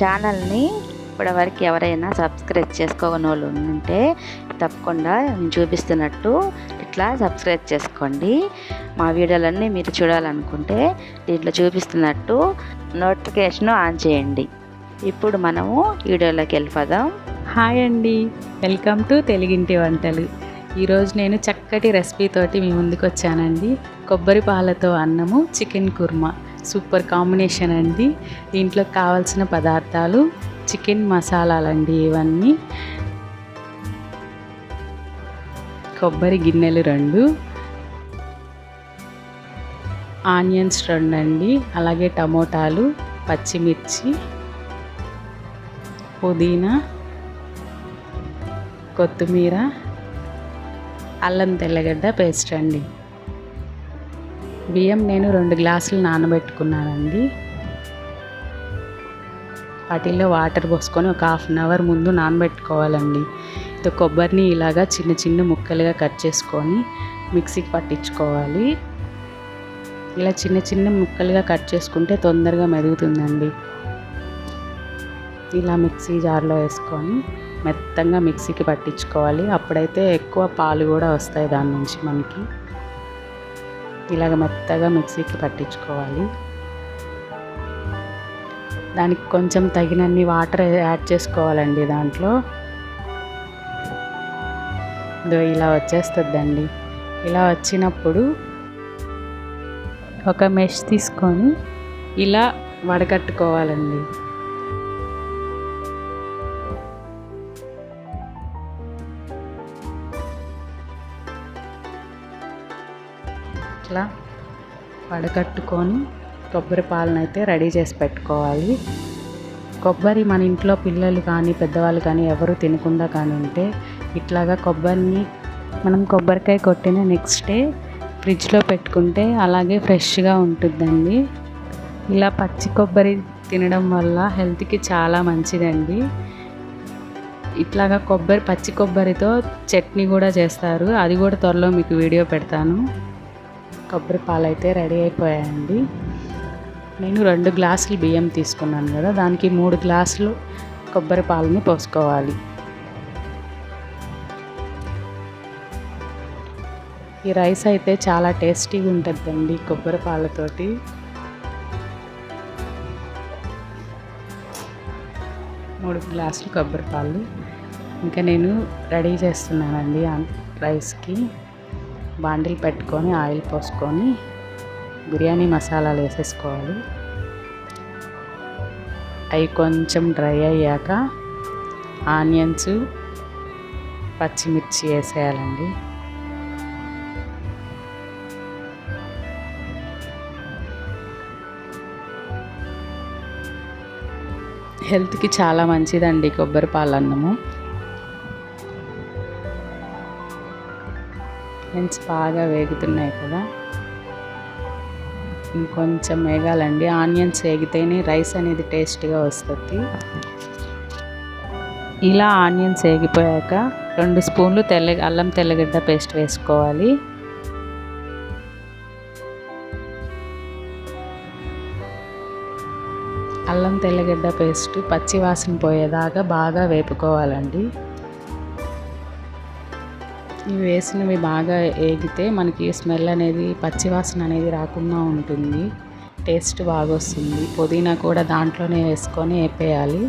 ఛానల్ని ఇప్పటివరకు ఎవరైనా సబ్స్క్రైబ్ చేసుకోని వాళ్ళు ఉంటే తప్పకుండా చూపిస్తున్నట్టు ఇట్లా సబ్స్క్రైబ్ చేసుకోండి. మా వీడియోలన్నీ మీరు చూడాలనుకుంటే దీంట్లో చూపిస్తున్నట్టు నోటిఫికేషన్ ఆన్ చేయండి. ఇప్పుడు మనము వీడియోలోకి వెళ్ళిపోదాం. హాయ్ అండి. వెల్కమ్ టు తెలుగింటి వంటలు. ఈరోజు నేను చక్కటి రెసిపీతోటి మీ ముందుకు వచ్చానండి కొబ్బరి పాలతో అన్నము చికెన్ కుర్మా. సూపర్ కాంబినేషన్ అండి. దీంట్లో కావాల్సిన పదార్థాలు చికెన్ మసాలాలండి ఇవన్నీ. కొబ్బరి గిన్నెలు రెండు. ఆనియన్స్ రెండు అండి అలాగే టమోటాలు పచ్చిమిర్చి పుదీనా కొత్తిమీర అల్లం తెల్లగడ్డ పేస్ట్ అండి బియ్యం నేను రెండు గ్లాసులు నానబెట్టుకున్నానండి. వాటిల్లో వాటర్ పోసుకొని ఒక హాఫ్ అన్ అవర్ ముందు నానబెట్టుకోవాలండి. ఇది కొబ్బరిని ఇలాగా చిన్న చిన్న ముక్కలుగా కట్ చేసుకొని మిక్సీకి పట్టించుకోవాలి. ఇలా చిన్న చిన్న ముక్కలుగా కట్ చేసుకుంటే తొందరగా మెరుగుతుందండి ఇలా మిక్సీ జార్లో వేసుకొని మెత్తంగా మిక్సీకి పట్టించుకోవాలి. అప్పుడైతే ఎక్కువ పాలు కూడా వస్తాయి దాని నుంచి మనకి. ఇలాగ మెత్తగా మిక్సీకి పట్టించుకోవాలి. దానికి కొంచెం తగినన్ని వాటర్ యాడ్ చేసుకోవాలండి దాంట్లో. ఇదో ఇలా వచ్చేస్తుందండి. ఇలా వచ్చినప్పుడు ఒక మెష్ తీసుకొని ఇలా వడకట్టుకోవాలండి. ఇట్లా వడకట్టుకొని కొబ్బరి పాలను అయితే రెడీ చేసి పెట్టుకోవాలి. కొబ్బరి మన ఇంట్లో పిల్లలు కానీ పెద్దవాళ్ళు కానీ ఎవరు తినకుండా కానీ ఉంటే ఇట్లాగా కొబ్బరిని మనం కొబ్బరికాయ కొట్టిన నెక్స్ట్ డే ఫ్రిడ్జ్లో పెట్టుకుంటే అలాగే ఫ్రెష్గా ఉంటుందండి. ఇలా పచ్చి కొబ్బరి తినడం వల్ల హెల్త్కి చాలా మంచిదండి. ఇట్లాగా కొబ్బరి పచ్చి కొబ్బరితో చట్నీ కూడా చేస్తారు. అది కూడా త్వరలో మీకు వీడియో పెడతాను. కొబ్బరి పాలు అయితే రెడీ అయిపోయాయండి. నేను రెండు గ్లాసులు బియ్యం తీసుకున్నాను కదా దానికి మూడు గ్లాసులు కొబ్బరి పాలని పోసుకోవాలి. ఈ రైస్ అయితే చాలా టేస్టీగా ఉంటుందండి కొబ్బరి పాలతోటి. మూడు గ్లాసులు కొబ్బరి పాలు. ఇంకా నేను రెడీ చేస్తున్నానండి రైస్కి. బాండిల్ పెట్టుకొని ఆయిల్ పోసుకొని బిర్యానీ మసాలాలు వేసేసుకోవాలి. అవి కొంచెం డ్రై అయ్యాక ఆనియన్స్ పచ్చిమిర్చి వేసేయాలండి. హెల్త్కి చాలా మంచిదండి కొబ్బరి పాలన్నము ఫ్రెండ్స్ బాగా వేగుతున్నాయి కదా. ఇంకొంచెం వేగాలండి. ఆనియన్స్ వేగితేనే రైస్ అనేది టేస్ట్గా వస్తుంది. ఇలా ఆనియన్స్ వేగిపోయాక రెండు స్పూన్లు తెల్ల అల్లం తెల్లగడ్డ పేస్ట్ వేసుకోవాలి. అల్లం తెల్లగడ్డ పేస్ట్ పచ్చి వాసన పోయేదాకా బాగా వేపుకోవాలండి. ఇవి వేసినవి బాగా వేగితే మనకి స్మెల్ అనేది పచ్చివాసన అనేది రాకుండా ఉంటుంది. టేస్ట్ బాగా వస్తుంది పుదీనా కూడా దాంట్లోనే వేసుకొని వేపేయాలి.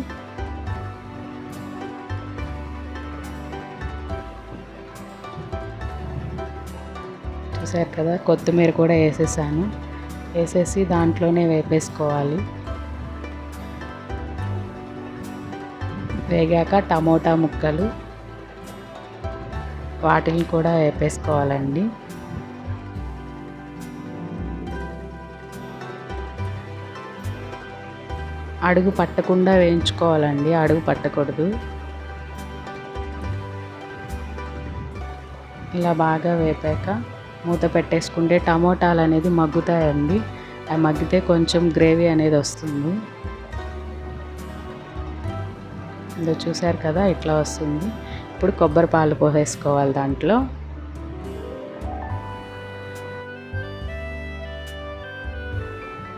చూసారు కదా కొత్తిమీర కూడా వేసేసాను. వేసేసి దాంట్లోనే వేపేసుకోవాలి. వేగాక టమోటా ముక్కలు. వాటిని కూడా వేపేసుకోవాలండి. అడుగు పట్టకుండా వేయించుకోవాలండి అడుగు పట్టకూడదు. ఇలా బాగా వేపాక మూత పెట్టేసుకుంటే టమోటాలు అనేది మగ్గుతాయండి. అవి మగ్గితే కొంచెం గ్రేవీ అనేది వస్తుంది. ఇదో చూసారు కదా ఇట్లా వస్తుంది. ఇప్పుడు కొబ్బరి పాలు పోసేసుకోవాలి దాంట్లో.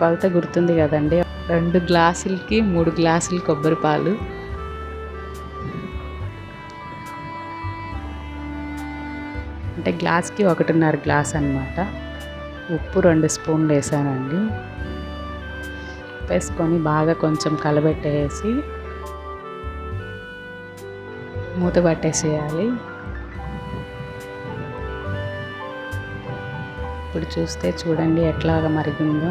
కొలత గుర్తుంది కదండి. రెండు గ్లాసులకి మూడు గ్లాసులు కొబ్బరి పాలు. అంటే గ్లాస్కి ఒకటిన్నర గ్లాస్ అనమాట ఉప్పు రెండు స్పూన్లు వేసానండి. వేసుకొని బాగా కొంచెం కలబెట్టేసి మూత పట్టేసేయాలి. ఇప్పుడు చూస్తే చూడండి ఎట్లాగా మరిగిందో.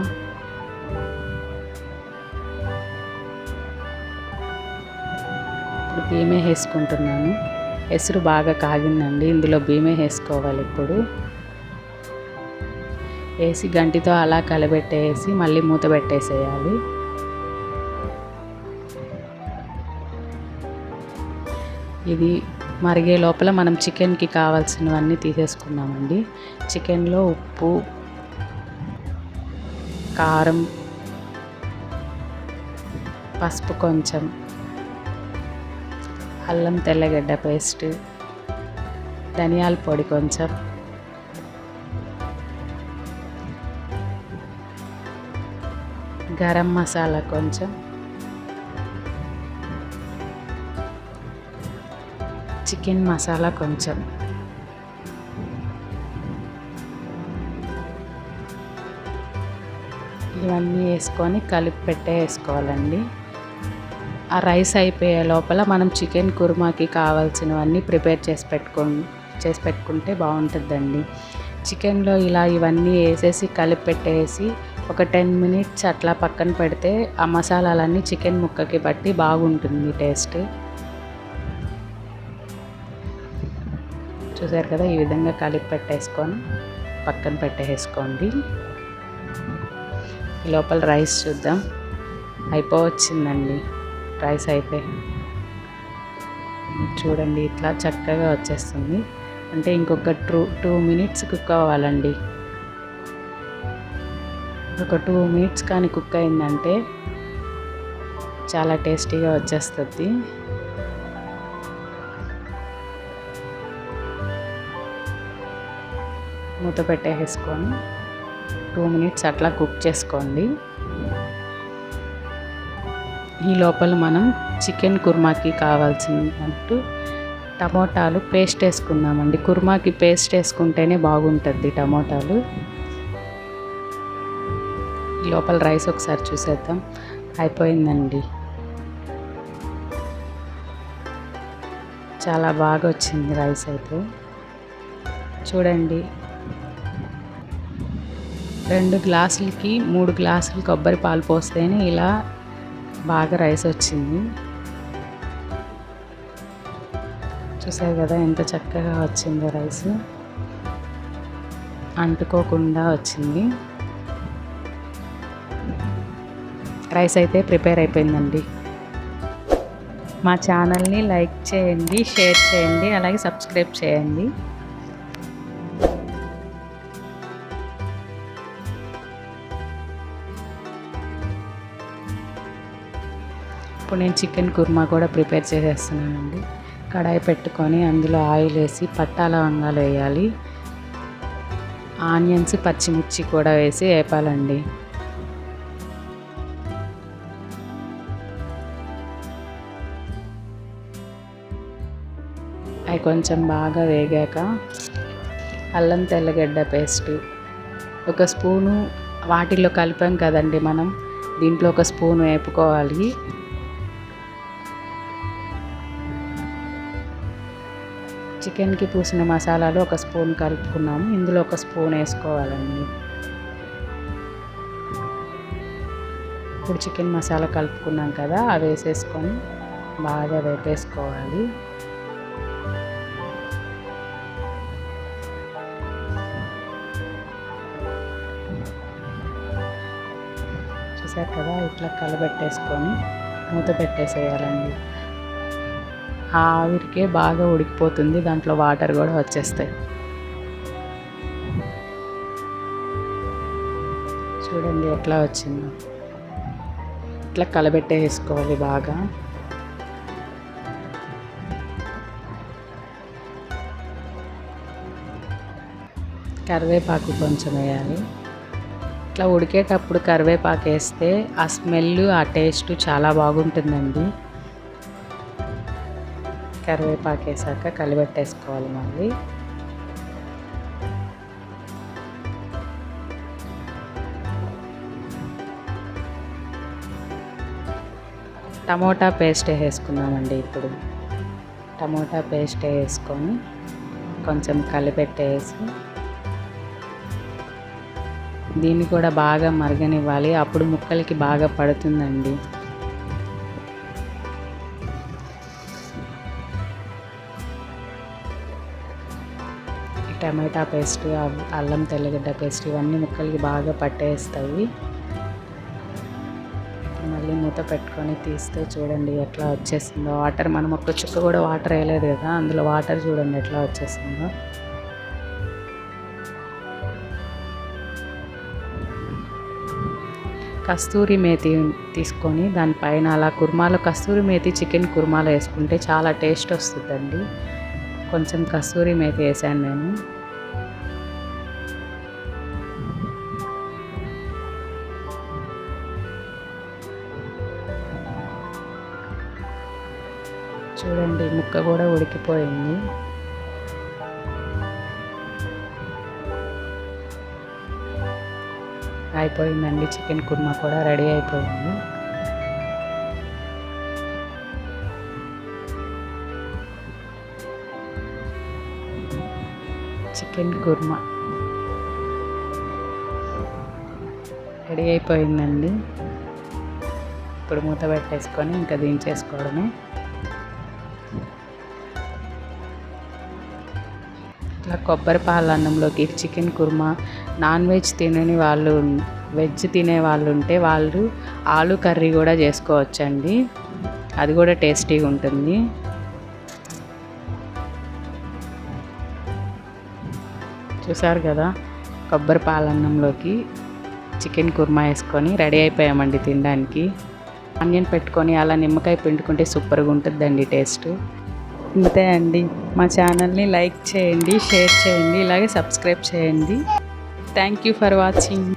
ఇప్పుడు బీమే వేసుకుంటున్నాను. ఎసురు బాగా కాగిందండి. ఇందులో బీమే వేసుకోవాలి ఇప్పుడు. వేసి గంటితో అలా కలబెట్టేసి మళ్ళీ మూత పెట్టేసేయాలి. ఇది మరిగే లోపల మనం చికెన్కి కావాల్సినవన్నీ తీసేసుకున్నామండి. చికెన్లో ఉప్పు కారం పసుపు కొంచెం అల్లం తెల్లగడ్డ పేస్ట్ ధనియాల పొడి కొంచెం గరం మసాలా కొంచెం చికెన్ మసాలా కొంచెం. ఇవన్నీ వేసుకొని కలిపి పెట్టే వేసుకోవాలండి. ఆ రైస్ అయిపోయే లోపల మనం చికెన్ కుర్మాకి కావాల్సినవన్నీ ప్రిపేర్ చేసి పెట్టుకో చేసి పెట్టుకుంటే బాగుంటుందండి. చికెన్లో ఇలా ఇవన్నీ వేసేసి కలిపి పెట్టేసి ఒక టెన్ మినిట్స్ అట్లా పక్కన పెడితే ఆ మసాలాలన్నీ చికెన్ ముక్కకి బట్టి బాగుంటుంది టేస్ట్. చూసారు కదా ఈ విధంగా కలిపి పెట్టేసుకొని పక్కన పెట్టేసుకోండి. ఈ లోపల రైస్ చూద్దాం. అయిపోవచ్చిందండి. రైస్ అయితే చూడండి ఇట్లా చక్కగా వచ్చేస్తుంది. అంటే ఇంకొక టూ టూ మినిట్స్ కుక్ అవ్వాలండి. ఒక టూ మినిట్స్ కానీ కుక్ అయిందంటే చాలా టేస్టీగా వచ్చేస్తుంది. మూత పెట్టేసుకొని టూ మినిట్స్ అట్లా కుక్ చేసుకోండి. ఈ లోపల మనం చికెన్ కుర్మాకి కావాల్సినట్టు టమోటాలు పేస్ట్ వేసుకుందామండి. కుర్మాకి పేస్ట్ వేసుకుంటేనే బాగుంటుంది టమోటాలు. ఈ లోపల రైస్ ఒకసారి చూసేద్దాం. అయిపోయిందండి. చాలా బాగా వచ్చింది రైస్ అయితే. చూడండి రెండు గ్లాసులకి మూడు గ్లాసులు కొబ్బరి పాలు పోస్తేనే ఇలా బాగా రైస్ వచ్చింది. చూసారు కదా ఎంత చక్కగా వచ్చిందో రైస్. అంటుకోకుండా వచ్చింది. రైస్ అయితే ప్రిపేర్ అయిపోయిందండి. మా ఛానల్ని లైక్ చేయండి షేర్ చేయండి అలాగే సబ్స్క్రైబ్ చేయండి. ఇప్పుడు నేను చికెన్ కుర్మా కూడా ప్రిపేర్ చేసేస్తున్నానండి. కడాయి పెట్టుకొని అందులో ఆయిల్ వేసి పట్టా లవంగాలు వేయాలి. ఆనియన్స్ పచ్చిమిర్చి కూడా వేసి వేపాలండి. అవి కొంచెం బాగా వేగాక అల్లం తెల్లగడ్డ పేస్ట్ ఒక స్పూను వాటిల్లో కలిపాం కదండి మనం దీంట్లో ఒక స్పూన్ వేపుకోవాలి. చికెన్కి పూసిన మసాలాలు ఒక స్పూన్ కలుపుకున్నాము. ఇందులో ఒక స్పూన్ వేసుకోవాలండి. ఇప్పుడు చికెన్ మసాలా కలుపుకున్నాం కదా అవి వేసేసుకొని బాగా వేపేసుకోవాలి. చూసారు కదా ఇట్లా కలబెట్టేసుకొని మూత పెట్టేసేయాలండి. ఆవిరికే బాగా ఉడికిపోతుంది దాంట్లో వాటర్ కూడా వచ్చేస్తాయి. చూడండి ఎట్లా వచ్చిందో. ఇట్లా కలబెట్టేసుకోవాలి బాగా. కరివేపాకు కొంచెం వేయాలి. ఇట్లా ఉడికేటప్పుడు కరివేపాకు వేస్తే ఆ స్మెల్ ఆ టేస్ట్ చాలా బాగుంటుందండి. కరివేపాకు వేసాక కలిపెట్టేసుకోవాలి మళ్ళీ. టమోటా పేస్ట్ వేసుకుందామండి ఇప్పుడు. టమోటా పేస్ట్ వేసుకొని కొంచెం కలిపెట్టేసి దీన్ని కూడా బాగా మరగనివ్వాలి. అప్పుడు ముక్కలకి బాగా పడుతుందండి. టమాటా పేస్ట్ అల్లం తెల్లగడ్డ పేస్ట్ ఇవన్నీ ముక్కలకి బాగా పట్టేస్తాయి. మళ్ళీ మూత పెట్టుకొని తీస్తే చూడండి ఎట్లా వచ్చేసిందో. వాటర్ మనం ఒక్క చుక్క కూడా వాటర్ వేయలేదు కదా అందులో వాటర్ చూడండి ఎట్లా వచ్చేసిందో. కస్తూరి మేతి తీసుకొని దానిపైన అలా కుర్మాలో కస్తూరి మేతి చికెన్ కుర్మాలో వేసుకుంటే చాలా టేస్ట్ వస్తుందండి. కొంచెం కస్తూరి మేతి వేసాను నేను. చూడండి ముక్క కూడా ఉడికిపోయింది. అయిపోయిందండి చికెన్ కుర్మా కూడా రెడీ అయిపోయింది. చికెన్ కుర్మా రెడీ అయిపోయిందండి. ఇప్పుడు మూత పెట్టేసుకొని ఇంకా దించేసుకోవడమే. ఇట్లా కొబ్బరి పాల అన్నంలోకి చికెన్ కుర్మా నాన్ వెజ్ తినని వాళ్ళు వెజ్ తినే వాళ్ళు ఉంటే వాళ్ళు ఆలు కర్రీ కూడా చేసుకోవచ్చండి. అది కూడా టేస్టీగా ఉంటుంది. చూసారు కదా? కొబ్బరి పాలన్నంలోకి చికెన్ కుర్మా వేసుకొని రెడీ అయిపోయామండి తినడానికి. ఆనియన్ పెట్టుకొని అలా నిమ్మకాయ పిండుకుంటే సూపర్గా ఉంటుందండి టేస్ట్. అంతే అండి మా ఛానల్ని లైక్ చేయండి షేర్ చేయండి ఇలాగే సబ్స్క్రైబ్ చేయండి. Thank you for watching